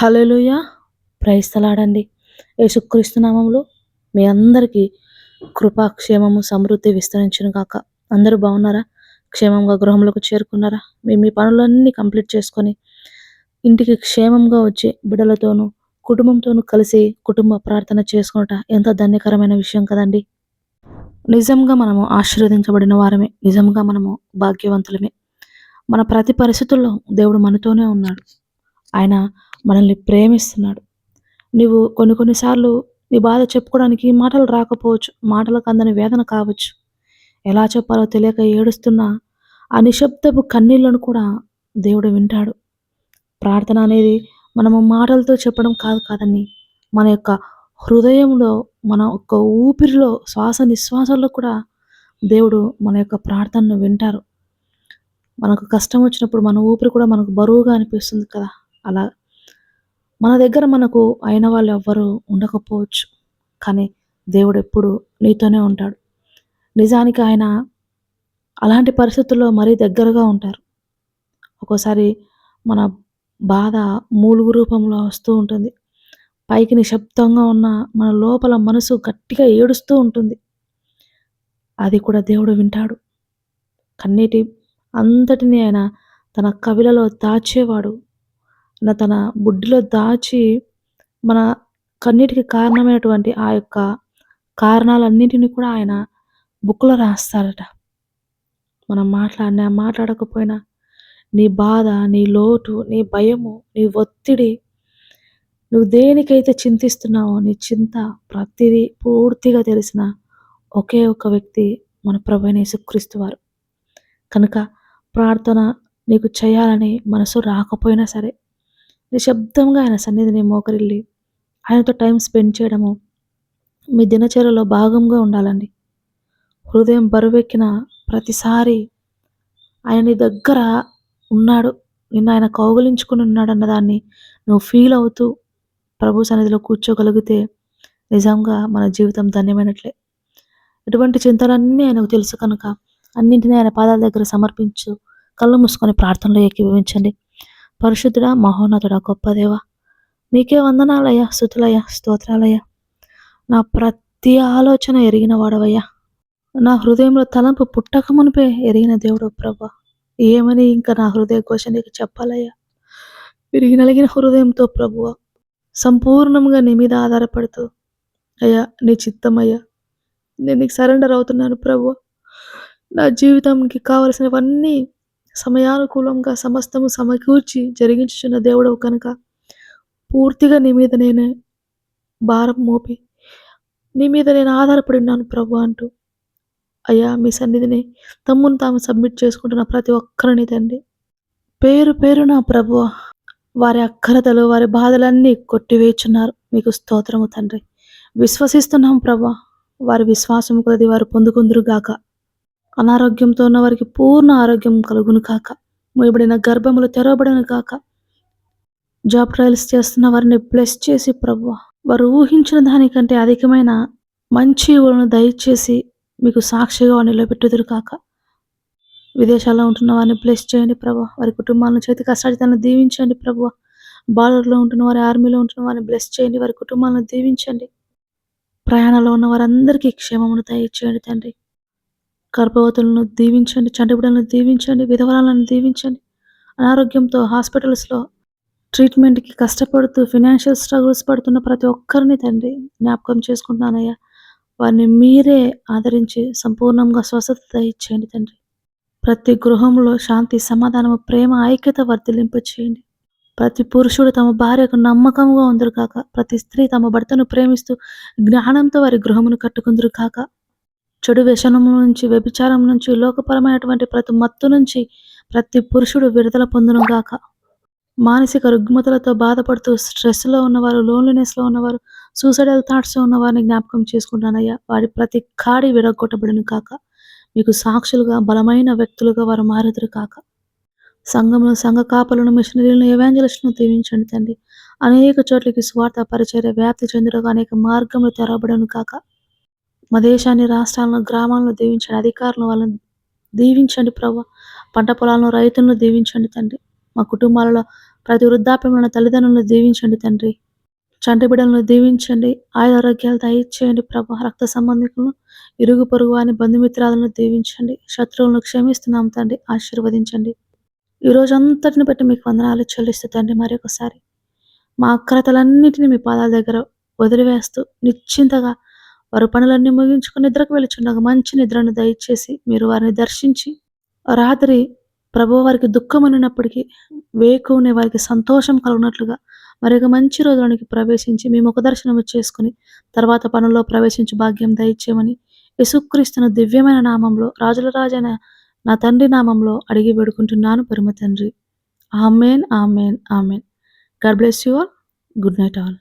హలోయ ప్రైస్తలాడండి యేసుక్రీస్తు నామంలో మీ అందరికీ కృపాక్షేమము సమృద్ధి విస్తరించను కాక అందరూ బాగున్నారా? క్షేమంగా గృహంలోకి చేరుకున్నారా? మీ మీ పనులన్నీ కంప్లీట్ చేసుకొని ఇంటికి క్షేమంగా వచ్చి బిడ్డలతోనూ కుటుంబంతోనూ కలిసి కుటుంబ ప్రార్థన చేసుకున్నట ఎంత ధన్యకరమైన విషయం కదండి. నిజంగా మనము ఆశీర్వదించబడిన వారమే. నిజంగా మనము భాగ్యవంతులమే. మన ప్రతి పరిస్థితుల్లో దేవుడు మనతోనే ఉన్నాడు. ఆయన మనల్ని ప్రేమిస్తున్నాడు. నువ్వు కొన్ని కొన్నిసార్లు నీ బాధ చెప్పుకోవడానికి మాటలు రాకపోవచ్చు మాటలకు అందని వేదన కావచ్చు. ఎలా చెప్పాలో తెలియక ఏడుస్తున్నా ఆ నిశ్శబ్దపు కన్నీళ్ళను కూడా దేవుడు వింటాడు. ప్రార్థన అనేది మనము మాటలతో చెప్పడం కాదు కాదని మన యొక్క హృదయంలో మన యొక్క ఊపిరిలో శ్వాస నిశ్వాసంలో కూడా దేవుడు మన యొక్క ప్రార్థనను వింటారు. మనకు కష్టం వచ్చినప్పుడు మన ఊపిరి కూడా మనకు బరువుగా అనిపిస్తుంది కదా. అలా మన దగ్గర మనకు అయిన వాళ్ళు ఎవ్వరూ ఉండకపోవచ్చు. కానీ దేవుడు ఎప్పుడు నీతోనే ఉంటాడు. నిజానికి ఆయన అలాంటి పరిస్థితుల్లో మరీ దగ్గరగా ఉంటారు. ఒక్కోసారి మన బాధ మూలుగు రూపంలో వస్తూ ఉంటుంది. పైకి నిశ్శబ్దంగా ఉన్న మన లోపల మనసు గట్టిగా ఏడుస్తూ ఉంటుంది. అది కూడా దేవుడు వింటాడు. కన్నీటి అంతటిని ఆయన తన కవిలలో దాచేవాడు. తన బుడ్డిలో దాచి మన కన్నిటికి కారణమైనటువంటి ఆ యొక్క కారణాలన్నింటిని కూడా ఆయన బుక్లో రాస్తారట. మనం మాట్లాడినా మాట్లాడకపోయినా నీ బాధ నీ లోటు నీ భయము నీ ఒత్తిడి నువ్వు దేనికైతే చింతిస్తున్నావో నీ చింత ప్రతిదీ పూర్తిగా తెలిసిన ఒకే ఒక వ్యక్తి మన ప్రభు యేసుక్రీస్తు వారు. కనుక ప్రార్థన నీకు చేయాలని మనసు రాకపోయినా సరే నిశ్శబ్దంగా ఆయన సన్నిధిని మోకరిల్లి ఆయనతో టైం స్పెండ్ చేయడము మీ దినచర్యలో భాగంగా ఉండాలండి. హృదయం బరువెక్కిన ప్రతిసారి ఆయన నీ దగ్గర ఉన్నాడు నిన్ను ఆయన కౌగులించుకుని ఉన్నాడు అన్నదాన్ని నువ్వు ఫీల్ అవుతూ ప్రభు సన్నిధిలో కూర్చోగలిగితే నిజంగా మన జీవితం ధన్యమైనట్లే. ఎటువంటి చింతలన్నీ ఆయనకు తెలుసు కనుక అన్నింటినీ ఆయన పాదాల దగ్గర సమర్పించు కళ్ళు మూసుకొని ప్రార్థనలో ఏకీభవించండి. పరిశుద్ధుడ మహోన్నతుడ గొప్ప దేవ. మీకే వందనాలయ్యా స్థుతులయ్యా స్తోత్రాలయ్యా. నా ప్రతి ఆలోచన ఎరిగిన వాడవయ్యా. నా హృదయంలో తలంపు పుట్టక మునిపే ఎరిగిన దేవుడు ప్రభా. ఏమని ఇంకా నా హృదయ ఘోష నీకు చెప్పాలయ్యా? విరిగి నలిగిన హృదయంతో ప్రభువ సంపూర్ణంగా నీ మీద ఆధారపడుతూ. అయ్యా నీ చిత్తమయ్యా. నేను నీకు సరెండర్ అవుతున్నాను ప్రభు నా జీవితంకి కావలసినవన్నీ సమయానుకూలంగా సమస్తము సమకూర్చి జరిగించుచున్న దేవుడవు కనుక పూర్తిగా నీ మీద నేను భారం మోపి నీ మీద నేను ఆధారపడి ఉన్నాను ప్రభు అంటూ. అయ్యా మీ సన్నిధిని తమ్మును తాము సబ్మిట్ చేసుకుంటున్న ప్రతి ఒక్కరిని తండ్రి. పేరు పేరు నా ప్రభు వారి అక్కరతలు వారి బాధలన్నీ కొట్టివేచున్నారు మీకు స్తోత్రము తండ్రి. విశ్వసిస్తున్నాం ప్రభా. వారి విశ్వాసం కొద్ది వారు పొందుకుందురు గాక అనారోగ్యంతో ఉన్న వారికి పూర్ణ ఆరోగ్యం కలుగును కాక. మూయబడిన గర్భములు తెరవబడను కాక. జాబ్ ట్రయల్స్ చేస్తున్న వారిని బ్లెస్ చేసి ప్రభు వారు ఊహించిన దానికంటే అధికమైన మంచి ఊళ్ళను దయచేసి మీకు సాక్షిగా నిలబెట్టుదురు కాక. విదేశాల్లో ఉంటున్న వారిని బ్లెస్ చేయండి ప్రభు వారి కుటుంబాలను చేతి కష్టాన్ని దీవించండి ప్రభు బార్డర్లో ఉంటున్న వారి ఆర్మీలో ఉంటున్న వారిని బ్లెస్ చేయండి. వారి కుటుంబాలను దీవించండి. ప్రయాణంలో ఉన్న వారందరికీ క్షేమమును దయచేయండి తండ్రి. గర్భవతులను దీవించండి చంటిబిడ్డలను దీవించండి విధవరాలను దీవించండి. అనారోగ్యంతో హాస్పిటల్స్లో ట్రీట్మెంట్కి కష్టపడుతూ ఫినాన్షియల్ స్ట్రగుల్స్ పడుతున్న ప్రతి ఒక్కరిని తండ్రి జ్ఞాపకం చేసుకుంటున్నానయ్యా. వారిని మీరే ఆదరించి సంపూర్ణంగా స్వస్థత ఇచ్చేయండి తండ్రి. ప్రతి గృహంలో శాంతి సమాధానము ప్రేమ ఐక్యత వర్ధిలింప చేయండి. ప్రతి పురుషుడు తమ భార్యకు నమ్మకంగా ఉందరు కాక ప్రతి స్త్రీ తమ భర్తను ప్రేమిస్తూ జ్ఞానంతో వారి గృహమును కట్టుకుందరు కాక చెడు వ్యసనం నుంచి వ్యభిచారం నుంచి లోకపరమైనటువంటి ప్రతి మత్తు నుంచి ప్రతి పురుషుడు విడుదల పొందునుగాక మానసిక రుగ్మతలతో బాధపడుతూ స్ట్రెస్లో ఉన్నవారు లోన్లీనెస్లో ఉన్నవారు సూసైడల్ థాట్స్ ఉన్నవారిని జ్ఞాపకం చేసుకుంటానయ్యా. వారి ప్రతి కాడి విరగొట్టబడిన కాక మీకు సాక్షులుగా బలమైన వ్యక్తులుగా వారు మారుదురు కాక సంఘంలో సంఘ కాపలను మిషనరీలను ఏవాంజలిస్టులను దీవించండి తండ్రి. అనేక చోట్లకి స్వార్థ పరిచర్య వ్యాప్తి చెందుటకు అనేక మార్గములు తెరవబడను కాక మా దేశాన్ని రాష్ట్రాలను గ్రామాలను దీవించండి అధికారులను వాళ్ళని దీవించండి ప్రభు. పంట పొలాలను రైతులను దీవించండి తండ్రి. మా కుటుంబాలలో ప్రతి వృద్ధాప్యంలో తల్లిదండ్రులను దీవించండి తండ్రి. చంటి బిడ్డలను దీవించండి. ఆయుధారోగ్యాలు దయచేయండి ప్రభు. రక్త సంబంధికులను ఇరుగు పొరుగు అని బంధుమిత్రాలను దీవించండి. శత్రువులను క్షమిస్తున్నాం తండ్రి. ఆశీర్వదించండి. ఈ రోజు అంతటిని బట్టి మీకు వందనాలు చెల్లిస్తూ తండ్రి మరొకసారి. మా అక్రతలన్నింటినీ మీ పాదాల దగ్గర వదిలివేస్తూ నిశ్చింతగా వారు పనులన్నీ ముగించుకుని నిద్రకు వెళుచుండగా మంచి నిద్రను దయచేసి మీరు వారిని దర్శించి రాత్రి ప్రభు వారికి దుఃఖం అనినప్పటికీ వేకునే వారికి సంతోషం కలుగునట్లుగా మరి ఒక మంచి రోజులోనికి ప్రవేశించి మీ ముఖ దర్శనము చేసుకుని తర్వాత పనుల్లో ప్రవేశించి భాగ్యం దయచేయమని యేసుక్రీస్తున దివ్యమైన నామంలో రాజుల రాజైన నా తండ్రి నామంలో అడిగి వేడుకుంటున్నాను పరమ తండ్రి. Amen amen amen. God bless you all. Good night all.